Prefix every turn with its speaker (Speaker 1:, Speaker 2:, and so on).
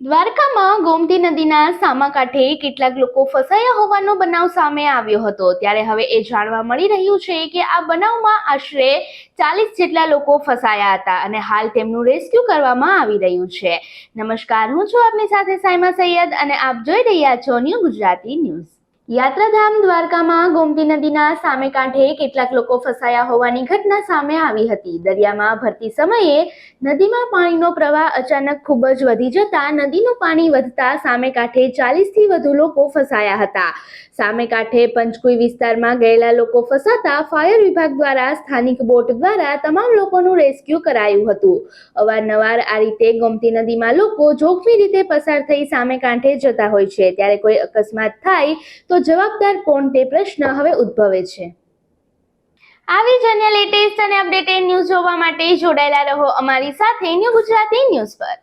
Speaker 1: દ્વારકામાં ગોમતી નદીના સામા કાંઠે કેટલાક લોકો ફસાયા હોવાનો બનાવ સામે આવ્યો હતો. ત્યારે હવે એ જાણવા મળી રહ્યું છે કે આ બનાવમાં આશરે ચાલીસ જેટલા લોકો ફસાયા હતા અને હાલ તેમનું રેસ્ક્યુ કરવામાં આવી રહ્યું છે. નમસ્કાર, હું છું આપની સાથે સાયમા સૈયદ અને આપ જોઈ રહ્યા છો ન્યૂ ગુજરાતી ન્યૂઝ. યાત્રાધામ દ્વારકામાં ગોમતી નદીના સામે કાંઠે કેટલાક લોકો ફસાયા હોવાની ઘટના સામે આવી હતી. દરિયામાં ભરતી સમયે નદીમાં પાણીનો પ્રવાહ અચાનક ખૂબ જ વધી જતા નદીનું પાણી વધતા સામે કાંઠે ચાલીસથી વધુ લોકો ફસાયા હતા. સામે કાંઠે પંચકુઈ વિસ્તારમાં ગયેલા લોકો ફસાતા ફાયર વિભાગ દ્વારા સ્થાનિક બોટ દ્વારા તમામ લોકોનું રેસ્ક્યુ કરાયું હતું. અવારનવાર આ રીતે ગોમતી નદીમાં લોકો જોખમી રીતે પસાર થઈ સામે કાંઠે જતા હોય છે. ત્યારે કોઈ અકસ્માત થાય તો જવાબદાર કોણ તે પ્રશ્ન હવે ઉદ્ભવે છે. આવી જ અન્ય લેટેસ્ટ અને અપડેટેડ ન્યૂઝ જોવા માટે જોડાયેલા રહો અમારી સાથે ન્યૂ ગુજરાતી ન્યૂઝ પર.